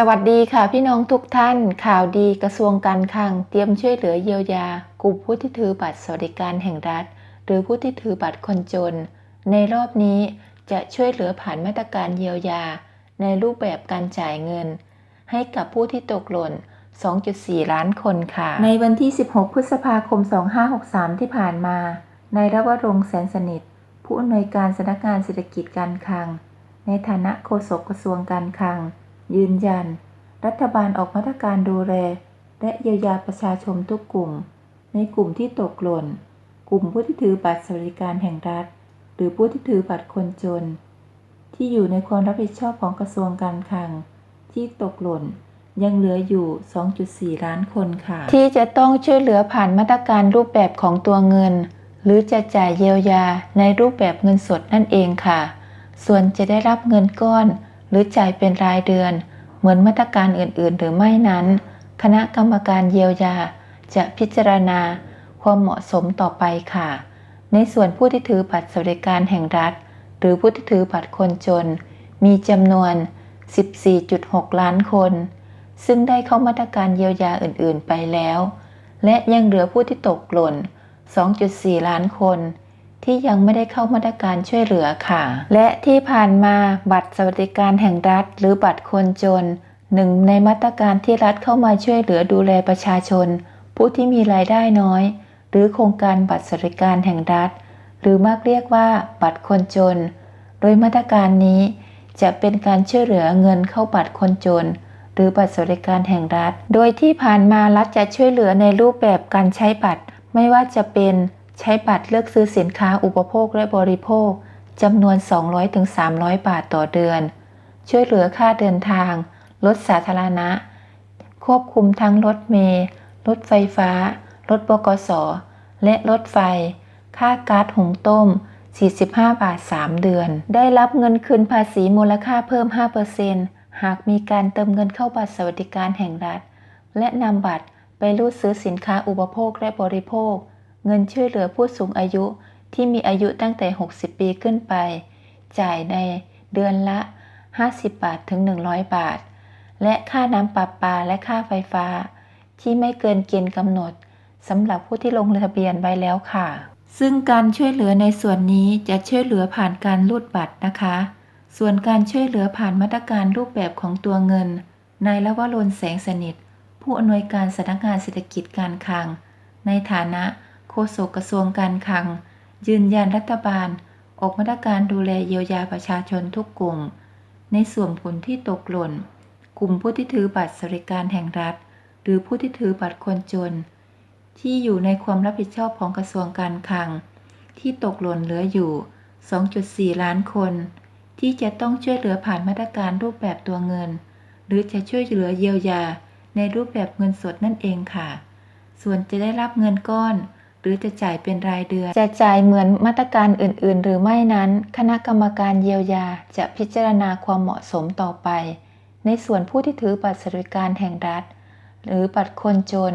สวัสดีค่ะพี่น้องทุกท่าน ข่าวดีกระทรวงการคลังเตรียมช่วยเหลือเยียวยา กลุ่มผู้ที่ถือบัตรสวัสดิการแห่งรัฐ หรือผู้ที่ถือบัตรคนจน ในรอบนี้จะช่วยเหลือผ่านมาตรการเยียวยา ในรูปแบบการจ่ายเงิน ให้กับผู้ที่ตกหล่น 2.4 ล้านคนค่ะ ในวันที่ 16 พฤษภาคม 2563 ที่ผ่านมา นายรวรงแสนสนิท ผู้อำนวยการสำนักงานเศรษฐกิจการคลัง ในฐานะโฆษกกระทรวงการคลัง ยืนยัน รัฐบาลออกมาตรการดูแล และเยียวยาประชาชนทุกกลุ่ม ในกลุ่มที่ตกหล่น กลุ่มผู้ที่ถือบัตรสวัสดิการแห่งรัฐ หรือผู้ที่ถือบัตรคนจน ที่อยู่ในความรับผิดชอบของกระทรวงการคลัง ที่ตกหล่นยังเหลืออยู่ 2.4 ล้านคนค่ะ ที่จะต้องช่วยเหลือผ่านมาตรการรูปแบบของตัวเงิน หรือจะจ่ายเยียวยาในรูปแบบเงินสดนั่นเองค่ะ ส่วนจะได้รับเงินก้อน หรือจ่ายเป็นรายเดือน เหมือนมาตรการอื่นๆ หรือไม่นั้น คณะกรรมการเยียวยา จะพิจารณาความเหมาะสมต่อไปค่ะ ในส่วนผู้ที่ถือบัตรสวัสดิการแห่งรัฐ หรือผู้ที่ถือบัตรคนจน มีจำนวน 14.6 ล้านคน ซึ่งได้เข้ามาตรการเยียวยาอื่นๆ ไปแล้ว และยังเหลือผู้ที่ตกหล่น 2.4 ล้านคน ที่ยังไม่ได้เข้ามาตรการช่วยเหลือค่ะ และที่ผ่านมาบัตรสวัสดิการแห่งรัฐ หรือบัตรคนจน หนึ่งในมาตรการที่รัฐเข้ามาช่วยเหลือดูแลประชาชน ผู้ที่มีรายได้น้อย หรือโครงการบัตรสวัสดิการแห่งรัฐ หรือมากเรียกว่าบัตรคนจน โดยมาตรการนี้จะเป็นการช่วยเหลือเงินเข้าบัตรคนจน หรือบัตรสวัสดิการแห่งรัฐ โดยที่ผ่านมารัฐจะช่วยเหลือในรูปแบบการใช้บัตร ไม่ว่าจะเป็น ใช้บัตรเลือกซื้อสินค้าอุปโภคและบริโภคจำนวน 200-300 บาทต่อเดือน ช่วยเหลือค่าเดินทาง รถสาธารณะ ควบคุมทั้งรถเมล์รถไฟฟ้า รถบกส และรถไฟ ค่าก๊าซหุงต้ม 45 บาท 3 เดือน ได้รับเงินคืนภาษีมูลค่าเพิ่ม 5%หากมีการเติมเงินเข้าบัตรสวัสดิการแห่งรัฐ และนำบัตรไปรูดซื้อสินค้าอุปโภคและบริโภค เงินช่วยเหลือผู้สูงอายุที่มีอายุตั้งแต่ 60 ปีขึ้นไป จ่ายในเดือนละ 50 บาทถึง 100 บาท และค่าน้ำประปาและค่าไฟฟ้า ที่ไม่เกินเกณฑ์กำหนดสำหรับผู้ที่ลงทะเบียนไว้แล้วค่ะ ซึ่งการช่วยเหลือในส่วนนี้จะช่วยเหลือผ่านการรูดบัตรนะคะ ส่วนการช่วยเหลือผ่านมาตรการรูปแบบของตัวเงิน นายละวรนแสงสนิท ผู้อำนวยการสำนักงานเศรษฐกิจการคลัง ในฐานะ ษกกระทรวงการคลัง ยืนยันรัฐบาล ออกมาตรการดูแลเยียวยาประชาชนทุกกลุ่ม ในส่วนผลที่ตกหล่น กลุ่มผู้ที่ถือบัตรสวัสดิการแห่งรัฐ หรือผู้ที่ถือบัตรคนจน ที่อยู่ในความรับผิดชอบของกระทรวงการคลัง ที่ตกหล่นเหลืออยู่ 2.4 ล้านคน ที่จะต้องช่วยเหลือผ่านมาตรการรูปแบบตัวเงิน หรือจะช่วยเหลือเยียวยาในรูปแบบเงินสดนั่นเองค่ะ ส่วนจะได้รับเงินก้อน รือจะจ่ายเป็นรายเดือน จะจ่ายเหมือนมาตรการอื่น ๆ หรือไม่นั้น คณะกรรมการเยียวยาจะพิจารณาความเหมาะสมต่อไป ในส่วนผู้ที่ถือบัตรสวัสดิการแห่งรัฐ หรือบัตรคนจน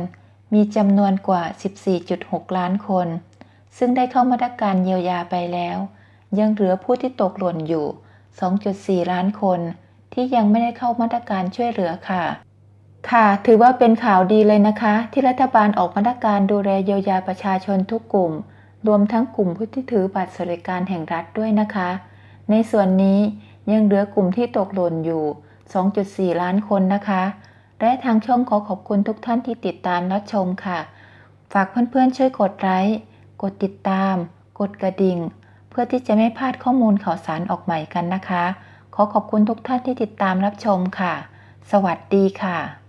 มีจำนวนกว่า 14.6 ล้านคน ซึ่งได้เข้ามาตรการเยียวยาไปแล้ว ยังเหลือผู้ที่ตกหล่นอยู่ 2.4 ล้านคน ที่ยังไม่ได้เข้ามาตรการช่วยเหลือค่ะ ค่ะ ถือว่าเป็นข่าวดีเลยนะคะ ที่รัฐบาลออกมาตรการดูแลเยียวยาประชาชนทุกกลุ่ม รวมทั้งกลุ่มผู้ที่ถือบัตรสวัสดิการแห่งรัฐด้วยนะคะ ในส่วนนี้ยังเหลือกลุ่มที่ตกหล่นอยู่ 2.4 ล้านคนนะคะ และทางช่องขอขอบคุณทุกท่านที่ติดตามรับชมค่ะ ฝากเพื่อนๆช่วยกดไลค์ กดติดตาม กดกระดิ่ง เพื่อที่จะไม่พลาดข้อมูลข่าวสารออกใหม่กันนะคะ ขอขอบคุณทุกท่านที่ติดตามรับชมค่ะ สวัสดีค่ะ